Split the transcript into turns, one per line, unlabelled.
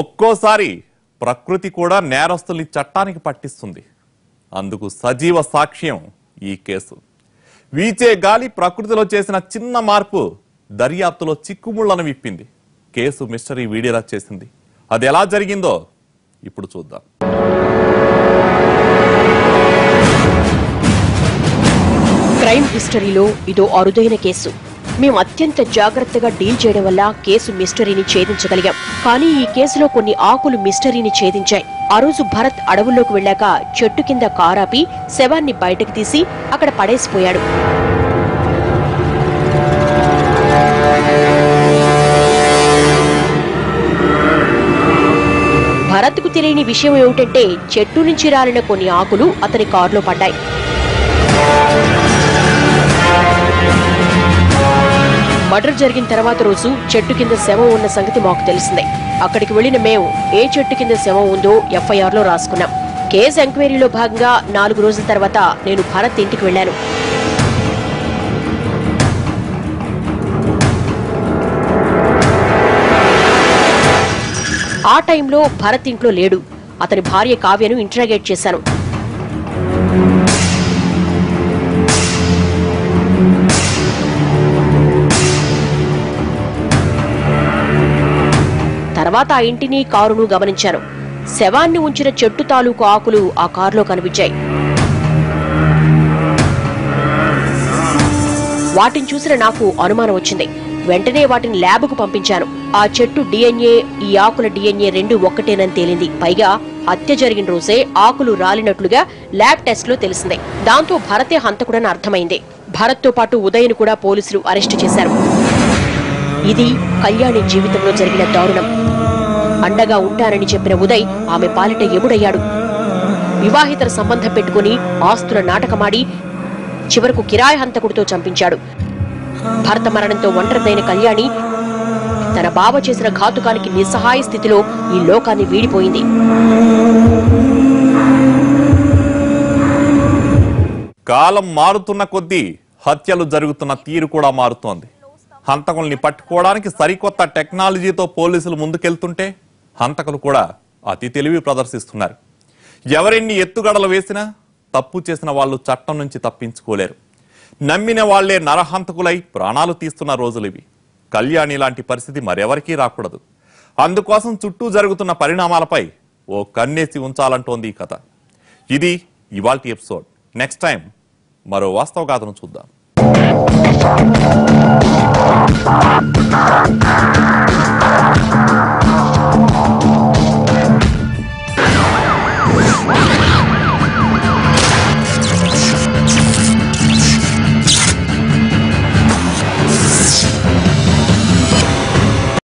ఒక్కోసారి ప్రకృతి కూడా నేరస్తుల్ని చట్టానికి పట్టిస్తుంది. అందుకు సజీవ సాక్ష్యం ఈ కేసు. వీచే గాలి ప్రకృతిలో చేసిన చిన్న మార్పు దర్యాప్తులో చిక్కుముళ్ళను విప్పింది. కేసు మిస్టరీ వీడియోలా చేసింది. అది ఎలా జరిగిందో ఇప్పుడు చూద్దాం.
క్రైమ్ హిస్టరీలో ఇదో అరుదైన కేసు. మేము అత్యంత జాగ్రత్తగా డీల్ చేయడం వల్ల కేసు మిస్టరీని ఛేదించగలిగాం. కానీ ఈ కేసులో కొన్ని ఆకులు మిస్టరీని ఛేదించాయి. ఆ రోజు భరత్ అడవుల్లోకి వెళ్ళాక చెట్టు కింద కారాపి శవాన్ని బయటకు తీసి అక్కడ పడేసిపోయాడు. భరత్కు తెలియని విషయం ఏమిటంటే చెట్టు నుంచి రాలిన కొన్ని ఆకులు అతని కారులో పడ్డాయి. మర్డర్ జరిగిన తర్వాత రోజు చెట్టు కింద శవం ఉన్న సంగతి మాకు తెలిసిందే. అక్కడికి వెళ్ళిన మేము ఏ చెట్టు కింద శవం ఉందో ఎఫ్ఐఆర్లో రాసుకున్నాం. కేసు ఎంక్వైరీలో భాగంగా నాలుగు రోజుల తర్వాత నేను భరత్ ఇంటికి వెళ్ళాను. ఆ టైంలో భరత్ ఇంట్లో లేడు. అతని భార్య కావ్యను ఇంట్రాగేట్ చేశాను. తర్వాత ఆ ఇంటిని కారును గమనించారు. శవాన్ని ఉంచిన చెట్టు తాలూకు ఆకులు ఆ కారులో కనిపించాయి. వాటిని చూసిన నాకు అనుమానం వచ్చింది. వెంటనే వాటిని ల్యాబ్కు పంపించాను. ఆ చెట్టు డిఎన్ఏ ఈ ఆకుల డిఎన్ఏ రెండు ఒక్కటేనని తేలింది. పైగా హత్య జరిగిన రోజే ఆకులు రాలినట్లుగా ల్యాబ్ టెస్ట్లో తెలిసింది. దాంతో భరతే హంతకుడని అర్థమైంది. భరత్తో పాటు ఉదయ్ను కూడా పోలీసులు అరెస్టు చేశారు. ఇది కళ్యాణి జీవితంలో జరిగిన దారుణం. అండగా ఉంటానని చెప్పిన ఉదయ్ ఆమె పాలిట ఎముడయ్యాడు. వివాహితర సంబంధం పెట్టుకుని ఆస్తుల నాటకమాడి చివరకు కిరాయి హంతకుడితో చంపించాడు. భర్త మరణంతో ఒంటరిదైన కళ్యాణి తన బావ చేసిన ఘాతుకానికి నిస్సహాయ స్థితిలో ఈ లోకాన్ని వీడిపోయింది.
కాలం మారుతున్న కొద్దీ హత్యలు జరుగుతున్న తీరు కూడా మారుతోంది. హంతకుల్ని పట్టుకోవడానికి సరికొత్త టెక్నాలజీతో పోలీసులు ముందుకెళ్తుంటే హంతకులు కూడా అతి తెలివి ప్రదర్శిస్తున్నారు. ఎవరెన్ని ఎత్తుగడలు వేసినా తప్పు చేసిన వాళ్ళు చట్టం నుంచి తప్పించుకోలేరు. నమ్మిన వాళ్ళే నరహంతకులై ప్రాణాలు తీస్తున్న రోజులు ఇవి. కళ్యాణి లాంటి పరిస్థితి మరెవరికీ రాకూడదు. అందుకోసం చుట్టూ జరుగుతున్న పరిణామాలపై ఓ కన్నేసి ఉంచాలంటోంది ఈ కథ. ఇది ఇవాల్టి ఎపిసోడ్. నెక్స్ట్ టైం మరో వాస్తవ గాథను చూద్దాం.